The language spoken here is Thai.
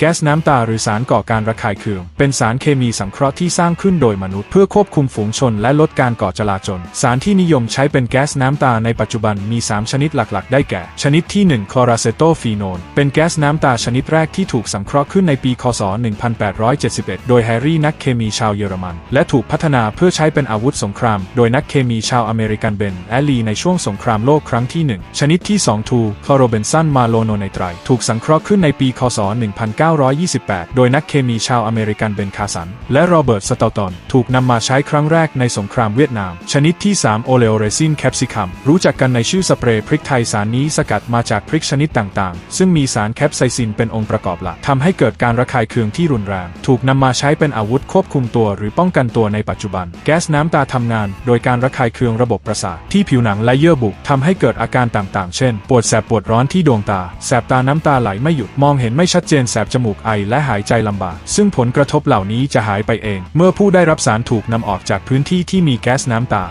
แก๊สน้ำตาหรือสารก่อการระคายเคือง เป็นสารเคมีสังเคราะห์ที่สร้างขึ้นโดยมนุษย์เพื่อควบคุมฝูงชนและลดการก่อจลาจล สารที่นิยมใช้เป็นแก๊สน้ำตาในปัจจุบันมี 3 ชนิดหลักๆ ได้แก่ ชนิดที่ 1 คลอราเซโตฟีโนน เป็นแก๊สน้ำตาชนิดแรกที่ถูกสังเคราะห์ขึ้นในปี คศ 1871 โดยแฮร์รี่นักเคมีชาวเยอรมัน และถูกพัฒนาเพื่อใช้เป็นอาวุธสงคราม โดยนักเคมีชาวอเมริกันเบนแอลลีในช่วงสงครามโลกครั้งที่ 1 ชนิดที่2ทูคลอโรเบนซันมาโลโนไนไตร ถูกสังเคราะห์ขึ้นในปี คศ1928 โดยนักเคมีชาวอเมริกันเบนคาสัน และโรเบิร์ตสเตลตันถูกนำมาใช้ครั้งแรกในสงครามเวียดนาม ชนิดที่ 3 โอเลโอเรซินแคปซิคัม รู้จักกันในชื่อสเปรย์พริกไทยสารนี้สกัดมาจากพริกชนิดต่างๆ ซึ่งมีสารแคปไซซินเป็นองค์ประกอบหลักทำให้เกิดการระคายเคืองที่รุนแรง ถูกนำมาใช้เป็นอาวุธควบคุมตัวหรือป้องกันตัวในปัจจุบัน แก๊สน้ำตาทำงาน โดยการระคายเคืองระบบประสาทที่ผิวหนังและเยื่อบุทำให้เกิดอาการต่างๆ เช่น ปวดแสบปวดร้อนที่ดวงตา แสบตาน้ำตาไหลไม่หยุด มองเห็นไม่ชัดเจนแสบจมูกไอและหายใจลำบาก ซึ่งผลกระทบเหล่านี้จะหายไปเอง เมื่อผู้ได้รับสารถูกนำออกจากพื้นที่ที่มีแก๊สน้ำตา